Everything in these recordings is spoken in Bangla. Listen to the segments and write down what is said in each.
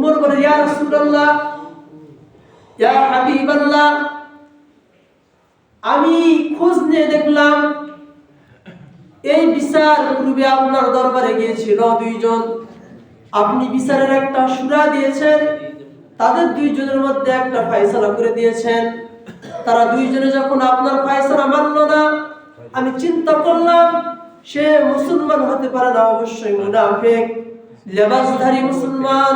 উমর বলে, ইয়া রাসূলুল্লাহ, ইয়া হাবিবাল্লাহ, আমি খোঁজ নিয়ে দেখলাম এই বিচার পূর্বে আপনার দরবারে গিয়েছিল দুইজন। আপনি বিচারের একটা সুরা দিয়েছেন, তাদের দুইজনের মধ্যে একটা ফয়সালা করে দিয়েছেন। তারা দুইজনে যখন আপনার ফয়সালা মানল না, আমি চিন্তা করলাম, সে মুসলমান হতে পারে না, অবশ্যই মুনাফিক। লেবাসধারী মুসলমান,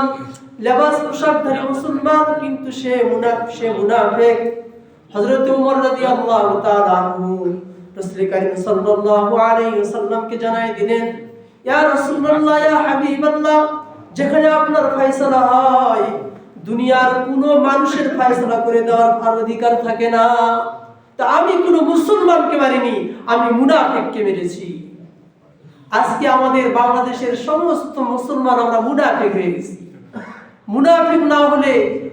লেবাস পোশাকধারী মুসলমান, কিন্তু সে মুনা সে মুনাফিক। হযরত উমর রাদিয়াল্লাহু তাআলা আনহু রাসূল করিম সাল্লাল্লাহু আলাইহি ওয়াসাল্লামকে জানাই দিলেন, ইয়া রাসূলুল্লাহ, ইয়া হাবিবাল্লাহ, যেখানে আপনার ফয়সালা হয়, দুনিয়ার কোনো মানুষের ফয়সালা করে দেওয়ার আর অধিকার থাকে না। তা আমি কোনো মুসলমানকে মারিনি, আমি মুনাফিককে মেরেছি। আজকে আমাদের বাংলাদেশের সমস্ত মুসলমান আমরা মুনাফিক হয়ে গেছি। মুনাফিক না হলে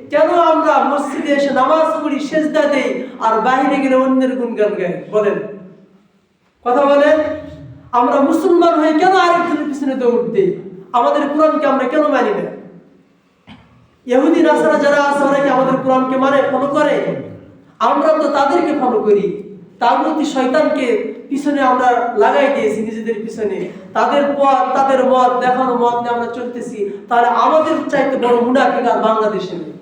কেন আমরা মসজিদে এসে নামাজ পড়ি, সেজদা দেই আর বাইরে গেলে অন্যের গুণগান গাই? বলেন। কথা বলেন? আমরা মুসলমান হয়ে কেন আরেকজনের পিছনে দৌড় দিই? আমাদের কোরআনকে আমরা কেন মানি না? ইহুদি, নাসারা যারা আছে, ওরা কি আমাদের কোরআনকে মানে ফলো করে? আমরা তো তাদেরকে ফলো করি। তার প্রতি শয়তানকে পিছনে আমরা লাগাই দিয়েছি, নিজেদের পিছনে। তাদের পথ, তাদের মত, দেখানো মত নিয়ে আমরা চলতেছি। তাহলে আমাদের চাইতে বড় মুনাফিক আর বাংলাদেশে নেই।